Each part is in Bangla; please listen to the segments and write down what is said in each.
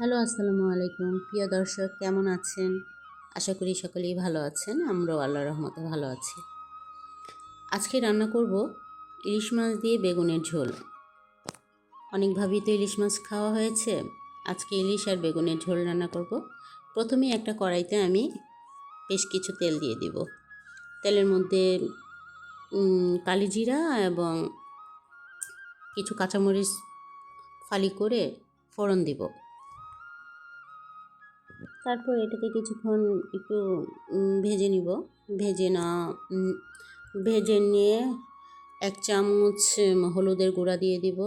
হ্যালো, আসসালামু আলাইকুম। প্রিয় দর্শক, কেমন আছেন? আশা করি সকলেই ভালো আছেন। আমরাও আল্লাহ রহমতে ভালো আছি। আজকে রান্না করব ইলিশ মাছ দিয়ে বেগুনের ঝোল। অনেকভাবেই তো ইলিশ মাছ খাওয়া হয়েছে। আজকে ইলিশ আর বেগুনের ঝোল রান্না করব। প্রথমে একটা কড়াইতে আমি বেশ কিছু তেল দিয়ে দিব। তেলের মধ্যে কালিজিরা এবং কিছু কাঁচামরিচ ফালি করে ফোড়ন দিব। তারপর এটাকে কিছুক্ষণ একটু ভেজে নিব। ভেজে না ভেজে নিয়ে এক চামচ হলুদের গুঁড়া দিয়ে দিব।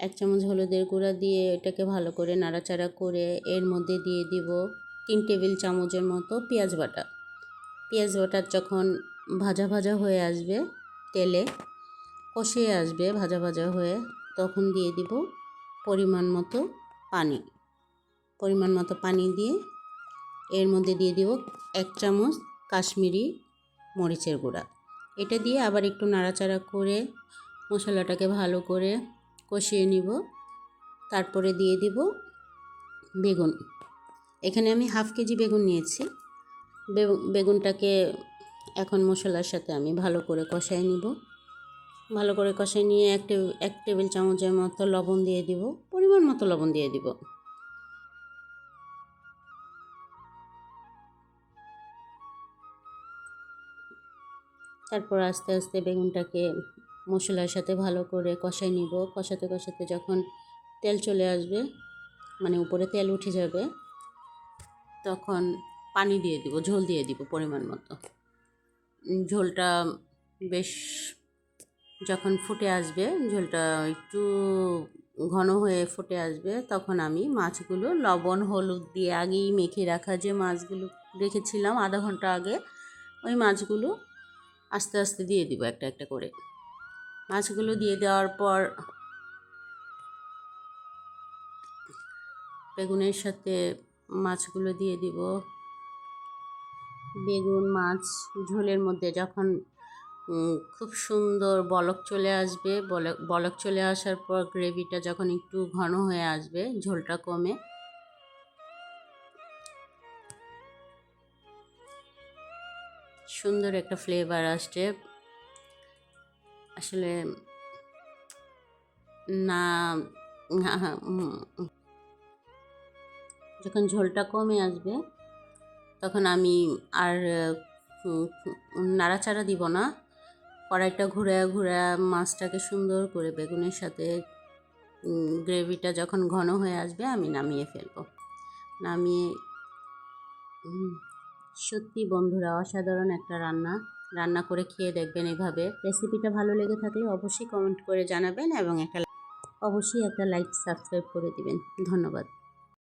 এক চামচ হলুদের গুঁড়া দিয়ে এটাকে ভালো করে নাড়াচাড়া করে এর মধ্যে দিয়ে দিব তিন টেবিল চামচের মতো পেঁয়াজ বাটা। পেঁয়াজ বাটা যখন ভাজা ভাজা হয়ে আসবে, তেলে কষিয়ে আসবে ভাজা ভাজা হয়ে, তখন দিয়ে দিব পরিমাণ মতো পানি। পরিমাণ মতো পানি দিয়ে এর মধ্যে দিয়ে দিব এক চামচ কাশ্মীরি মরিচের গুঁড়া। এটা দিয়ে আবার একটু নাড়াচাড়া করে মশলাটাকে ভালো করে কষিয়ে নিব। তারপরে দিয়ে দিব বেগুন। এখানে আমি হাফ কেজি বেগুন নিয়েছি। বেগু- বেগুনটাকে এখন মশলার সাথে আমি ভালো করে কষাই নিব। ভালো করে কষাই নিয়ে এক এক টেবিল চামচের মতো লবণ দিয়ে দিব। পরিমাণ মতো লবণ দিয়ে দিব। তারপর আস্তে আস্তে বেগুনটাকে মশলার সাথে ভালো করে কষাই নিব। কষাতে কষাতে যখন তেল চলে আসবে মানে উপরে তেল উঠে যাবে, তখন পানি দিয়ে দিব, ঝোল দিয়ে দিব পরিমাণ মতো। ঝোলটা বেশ যখন ফুটে আসবে, ঝোলটা একটু ঘন হয়ে ফুটে আসবে, তখন আমি মাছগুলো লবণ, হলুদ দিয়ে আগেই মেখে রাখা যে মাছগুলো রেখেছিলাম আধা ঘণ্টা আগে, ওই মাছগুলো আস্তে আস্তে দিয়ে দিব একটা একটা করে। মাছগুলো দিয়ে দেওয়ার পর বেগুনের সাথে মাছগুলো দিয়ে দিব। বেগুন মাছ ঝোলের মধ্যে যখন খুব সুন্দর বলক চলে আসবে বলক চলে আসার পর গ্রেভিটা যখন একটু ঘন হয়ে আসবে, ঝোলটা কমে সুন্দর একটা ফ্লেভার আসছে। আসলে না যখন ঝোলটা কমে আসবে, তখন আমি আর নাড়াচাড়া দিব না। কড়াইটা ঘুরে ঘুরে মাছটাকে সুন্দর করে বেগুনের সাথে গ্রেভিটা যখন ঘন হয়ে আসবে, আমি নামিয়ে ফেলব। নামিয়ে সত্যি বন্ধুরা, অসাধারণ একটা রান্না। রান্না করে খেয়ে দেখবেন এভাবে। রেসিপিটা ভালো লেগে থাকলে অবশ্যই কমেন্ট করে জানাবেন এবং একটা অবশ্যই একটা লাইক সাবস্ক্রাইব করে দিবেন। ধন্যবাদ।